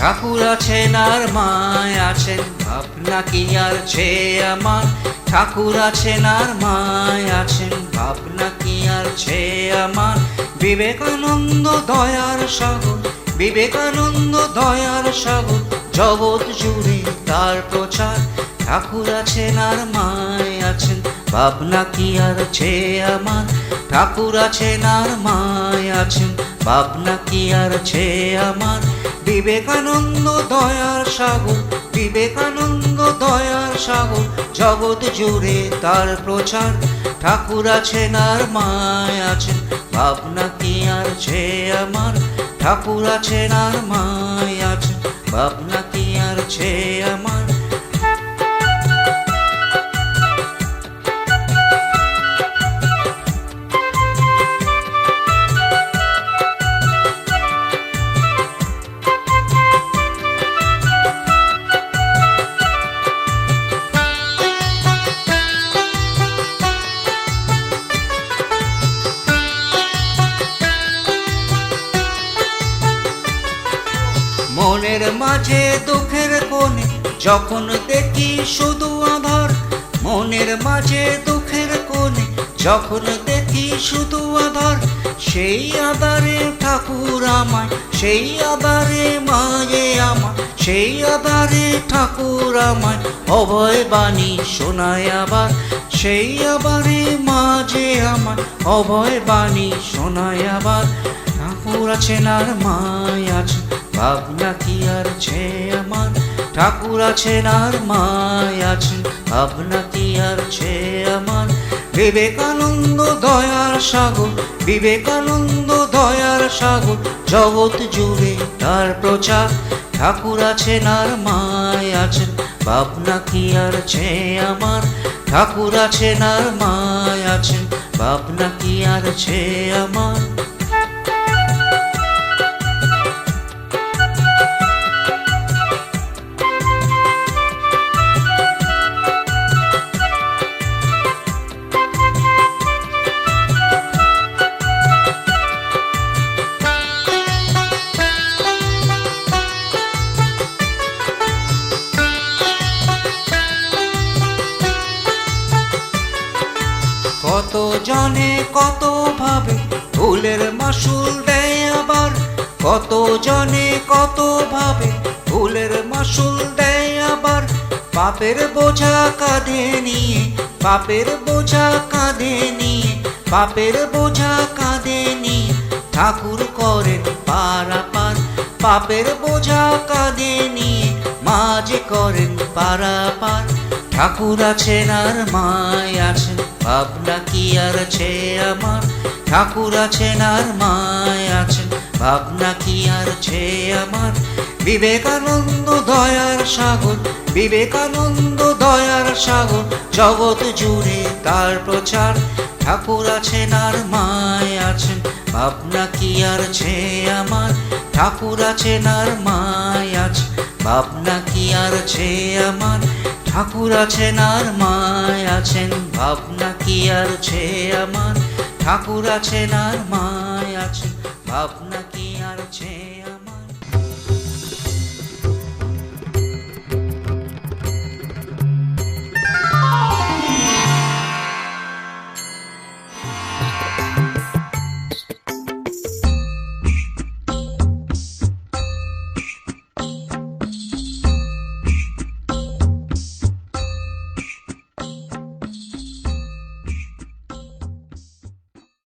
ঠাকুর আছেন আর মায় আছেন, ভাবনা কি আর ছে আমার? ঠাকুর আছেন আর মায় আছেন, ভাবনা কি আর ছে আমার? বিবেকানন্দ দয়ার সাগর, বিবেকানন্দ দয়ার সাগর, জগৎ জুড়ে তার প্রচার। ঠাকুর আছেন আর মায় আছেন, ভাবনা কি আর ছে আমার? ঠাকুর আছেন আর মায় আছেন, ভাবনা কি আর ছে আমার? বিবেকানন্দ দয়ার সাগর, বিবেকানন্দ দয়ার সাগর, জগৎ জুড়ে তার প্রচার। ঠাকুর আছেন আর মায় আছেন, ভাবনা কি আর ছে আমার? ঠাকুর আছেন আর মায় আছেন, ভাবনা কি আর ছে আমার? মনের মাঝে দুঃখের কোণে, যখন দেখি শুধু আধার, মনের মাঝে দুঃখের কোণে, যখন দেখি শুধু আধার, সেই আধারে ঠাকুর আমায়, সেই আধারে মায়ে আমায়, সেই আধারে ঠাকুর আমায়, অভয় বাণী শোনায় আবার, সেই আবারে মাঝে আমায়, অভয় বাণী শোনায় আবার, ঠাকুর আছেন আর মায় ভাবনা কি আর ছে আমার ঠাকুর আছেন আর মায় আছেন? ভাবনা কি আর ছে আমার? বিবেকানন্দ দয়ার সাগর, বিবেকানন্দ দয়ার সাগর, জগৎ জুড়ে তার প্রচার। ঠাকুর আছেন আর মায় আছেন, ভাবনা কি আর ছে আমার? ঠাকুর আছেন আর মায় আছেন, ভাবনা কি আর ছে আমার? কত জনে কত ভাবে? ফুলের মাসুল দেয় আবার কত জনে কত ভাবে? ফুলের মাসুল দেয় আবার পাপের বোঝা কাঁধে নিয়ে পাপের বোঝা কাঁধে নিয়ে পাপের বোঝা কাঁধে নিয়ে ঠাকুর করেন পারাপার। পাপের বোঝা কাঁধে নিয়ে মাঝে করেন পারাপার। ঠাকুর আছেন আর আছেন ভাবনা কি আর আছে আমার, ঠাকুর আছেন আর মায় আছেন ভাবনা কি আর আছে আমার, বিবেকানন্দ দয়ার সাগর, বিবেকানন্দ দয়ার সাগর। জগৎ জুড়ে তার প্রচার, ঠাকুর আছেন আর মায় আছেন ভাবনা কি আর আছে আমার, ঠাকুর আছেন আর মায় আছেন ভাবনা কি আর আছে আমার ঠাকুর আছেন আর মায় আছেন, ভাবনা কি আর ছে আমার? ঠাকুর আছেন আর মায় আছেন, ভাবনা কি আর আছে